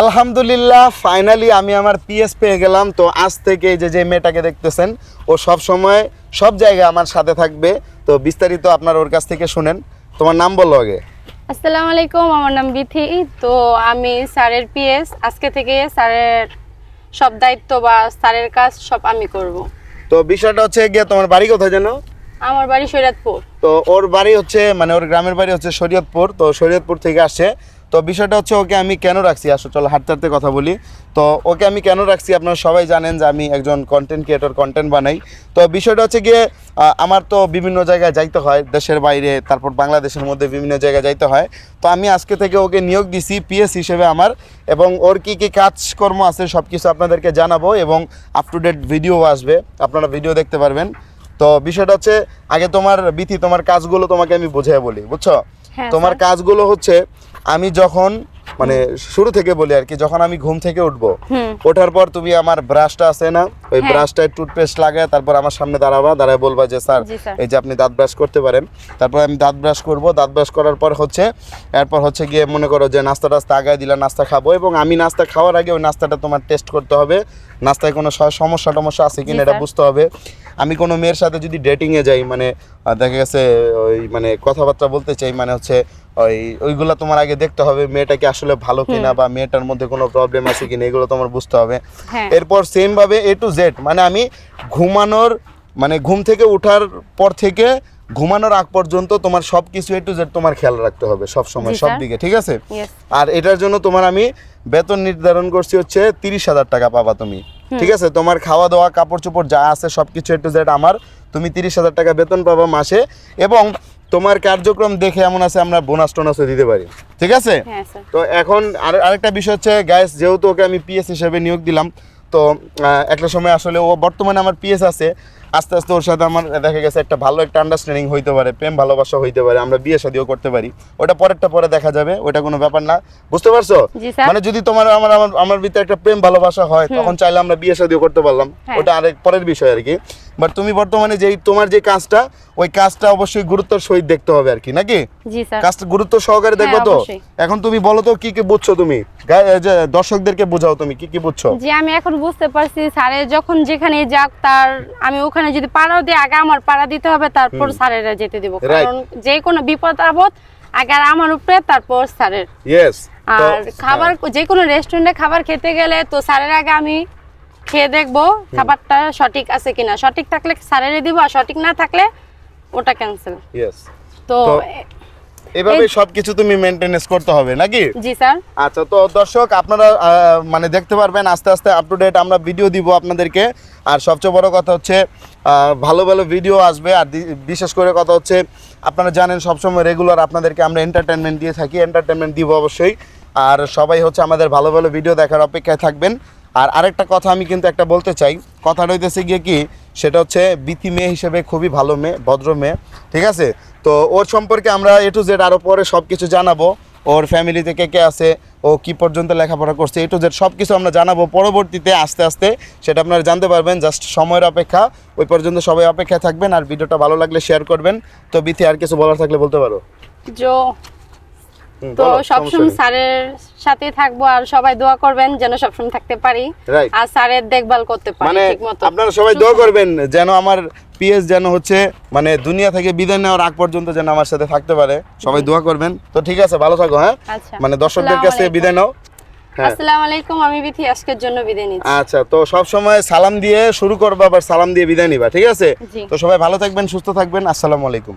আলহামদুলিল্লাহ ফাইনালি আমি আমার পিএস পেয়ে গেলাম। তো আজ থেকে যে যে মেয়েটাকে দেখতেছেন ও সব সময় সব জায়গায় আমার সাথে থাকবে। তো বিস্তারিত আপনার ওর কাছ থেকে শুনেন। তোমার নাম বলো আগে। আসসালামু আলাইকুম আমার নাম বিথি তো আমি স্যারের পিএস আজকে থেকে স্যারের সব দায়িত্ব বা স্যারের কাজ সব আমি করব। তো বিষয়টা হচ্ছে গিয়ে তোমার বাড়ি কোথায় জানো আমার বাড়ি সৈরাতপুর তো ওর বাড়ি হচ্ছে মানে ওর গ্রামের বাড়ি হচ্ছে শরীয়তপুর তো শরীয়তপুর থেকে আসে। তো বিষয়টা হচ্ছে ওকে আমি কেন রাখছি? আসো, চলো হাঁটতে হাঁটতে কথা বলি। তো ওকে আমি কেন রাখছি? আপনারা সবাই জানেন যে আমি একজন কন্টেন্ট ক্রিয়েটর কন্টেন্ট বানাই। তো বিষয়টা হচ্ছে গিয়ে আমার তো বিভিন্ন জায়গায় যাইতে হয়, দেশের বাইরে, তারপর বাংলাদেশের মধ্যে বিভিন্ন জায়গায় যাইতে হয়। তো আমি আজকে থেকে ওকে নিয়োগ দিছি পিএস হিসেবে আমার, এবং ওর কি কি কাজকর্ম আছে সব কিছু আপনাদেরকে জানাব, এবং আপ টু ডেট ভিডিও আসবে। আপনারা ভিডিও দেখতে পারবেন। তো বিষয়টা হচ্ছে আগে তোমার বিথি তোমার কাজগুলো তোমাকে আমি বোঝাই বলি বুঝছ? হ্যাঁ, তোমার কাজগুলো হচ্ছে আমি যখন মানে শুরু থেকে বলি আর কি যখন আমি ঘুম থেকে উঠবো ওঠার পর তুমি আমার ব্রাশটা আছে না ওই। ব্রাশটায় টুথপেস্ট লাগায় তারপর আমার সামনে দাঁড়াবা দাঁড়ায় বলবা যে স্যার এই যে আপনি দাঁত ব্রাশ করতে পারেন। তারপর আমি দাঁত ব্রাশ করব দাঁত ব্রাশ করার পর হচ্ছে এরপর হচ্ছে গিয়ে মনে করো যে নাস্তা টাস্তা আগায় দিলা নাস্তা খাব। এবং আমি নাস্তা খাওয়ার আগে ওই নাস্তাটা তোমার টেস্ট করতে হবে। নাস্তায় কোনো সমস্যা টমস্যা আছে কিনা এটা বুঝতে হবে। আমি কোনো মেয়ের সাথে যদি ডেটিংয়ে যাই মানে দেখা গেছে ওই মানে কথাবার্তা বলতে চাই মানে হচ্ছে ওই ওইগুলো তোমার আগে দেখতে হবে মেয়েটা কি আসলে ভালো কিনা বা মেয়েটার মধ্যে কোনো প্রবলেম আছে কিনা এগুলো তোমার বুঝতে হবে। হ্যাঁ। এরপর সেম ভাবে এ টু জেড মানে আমি ঘুমানোর মানে ঘুম থেকে ওঠার পর থেকে ঘুমানোর আগ পর্যন্ত তোমার সব কিছু এ টু জেড তোমার খেয়াল রাখতে হবে সব সময় সব দিকে ঠিক আছে? আর এটার জন্য তোমার আমি বেতন নির্ধারণ করছি হচ্ছে তিরিশ হাজার টাকা পাবা তুমি ঠিক আছে? তোমার খাওয়া দাওয়া কাপড় চোপড় যা আছে সব কিছু এ টু জেড আমার তুমি তিরিশ হাজার টাকা বেতন পাবা মাসে এবং তোমার কার্যক্রম দেখে এমন আছে আমরা বোনাস টোনাসও দিতে পারি ঠিক আছে? হ্যাঁ তো এখন আর আরেকটা বিষয় হচ্ছে গ্যাস যেহেতু ওকে আমি পিএস হিসেবে নিয়োগ দিলাম তো একটা সময় আসলে ও বর্তমানে আমার পিএস আছে। আস্তে আস্তে ওর সাথে আমার দেখা গেছে একটা ভালো একটা আন্ডারস্ট্যান্ডিং হইতে পারে প্রেম ভালোবাসা হইতে পারে আমরা বিয়ে শাদিও করতে পারি। ওটা পরেরটা পরে দেখা যাবে ওটা কোনো ব্যাপার না। বুঝতে পারছ? মানে যদি তোমার আমার আমার আমার ভিতরে একটা প্রেম ভালোবাসা হয় তখন চাইলে আমরা বিয়ে শাদিও করতে পারলাম। হ্যাঁ। ওটা আরেক পরের বিষয় আর কি। বাট তুমি বর্তমানে যেই তোমার যে কাজটা ওই কাজটা অবশ্যই গুরুত্বর সহিত দেখতে হবে আর কি নাকি? জি স্যার। কাজটা গুরুত্ব সহকারে দেখব হ্যাঁ, তো? এখন তুমি বলো তো কি কি বুঝছ তুমি? যে দর্শকদেরকে বোঝাও তুমি কি কি বুঝছ? জি আমি এখন বুঝতে পারছি স্যারের যখন যেখানে যাক তার আমি ওখানে যদি পাড়াও দিই আগে আমার পাড়া দিতে হবে তারপর স্যারেরা যেতে দিব। কারণ যে কোনো বিপদ আপদ আগে আমার উপরে তারপর স্যারের। ইয়েস আর খাবার যে কোনো রেস্টুরেন্টে খাবার খেতে গেলে তো স্যারের আগে আমি খেয়ে দেখব খাবারটা সঠিক আছে কিনা। সঠিক থাকলে স্যারেরই দিব আর সঠিক না থাকলে ওটা ক্যান্সেল তো এভাবে সবকিছু তুমি মেনটেনেন্স করতে হবে নাকি? জি স্যার। আচ্ছা তো দর্শক আপনারা মানে দেখতে পারবেন আস্তে আস্তে আপ টু ডেট আমরা ভিডিও দিব আপনাদেরকে। আর সবচেয়ে বড় কথা হচ্ছে ভালো ভালো ভিডিও আসবে। আর বিশেষ করে কথা হচ্ছে আপনারা জানেন সবসময় রেগুলার আপনাদেরকে আমরা এন্টারটেনমেন্ট দিয়ে থাকি। এন্টারটেনমেন্ট দিব অবশ্যই। আর সবাই হচ্ছে আমাদের ভালো ভালো ভিডিও দেখার অপেক্ষায় থাকবেন। আর আরেকটা কথা আমি কিন্তু একটা বলতে চাই। কথা রইতেছে গিয়ে কি, সেটা হচ্ছে বিথি মেয়ে হিসেবে খুবই ভালো মেয়ে, ভদ্র মেয়ে, ঠিক আছে? তো ওর সম্পর্কে আমরা এ টু জেড আরও পরে সব কিছু জানাব। ওর ফ্যামিলি থেকে কে আছে, ও কি পর্যন্ত লেখাপড়া করছে এ টু জেড সব কিছু আমরা জানাব। পরবর্তীতে আস্তে আস্তে সেটা আপনারা জানতে পারবেন জাস্ট সময়ের অপেক্ষা। ওই পর্যন্ত সবাই অপেক্ষায় থাকবেন, আর ভিডিওটা ভালো লাগলে শেয়ার করবেন। তো বিথি, আর কিছু বলার থাকলে বলতে পারো। তো সবসময় স্যারের সাথে থাকব আর সবাই দোয়া করবেন যেন সবসময় থাকতে পারি। আর স্যারের দেখভাল করতে পারি মানে আপনারা সবাই দোয়া করবেন যেন আমার পিএস যেন হচ্ছে মানে দুনিয়া থেকে বিদায় নেওয়ার আগ পর্যন্ত যেন আমার সাথে থাকতে পারে। সবাই দোয়া করবেন। তো ঠিক আছে ভালো থাকো হ্যাঁ? আচ্ছা। মানে দর্শকদের কাছে। বিদায় নাও। হ্যাঁ। আসসালামু আলাইকুম আমি বিথি আজকের জন্য বিদায় নিচ্ছি। আচ্ছা তো সব সময় সালাম দিয়ে শুরু করবা আবার সালাম দিয়ে বিদায় নিবা ঠিক আছে? তো সবাই ভালো থাকবেন সুস্থ থাকবেন আসসালামু আলাইকুম।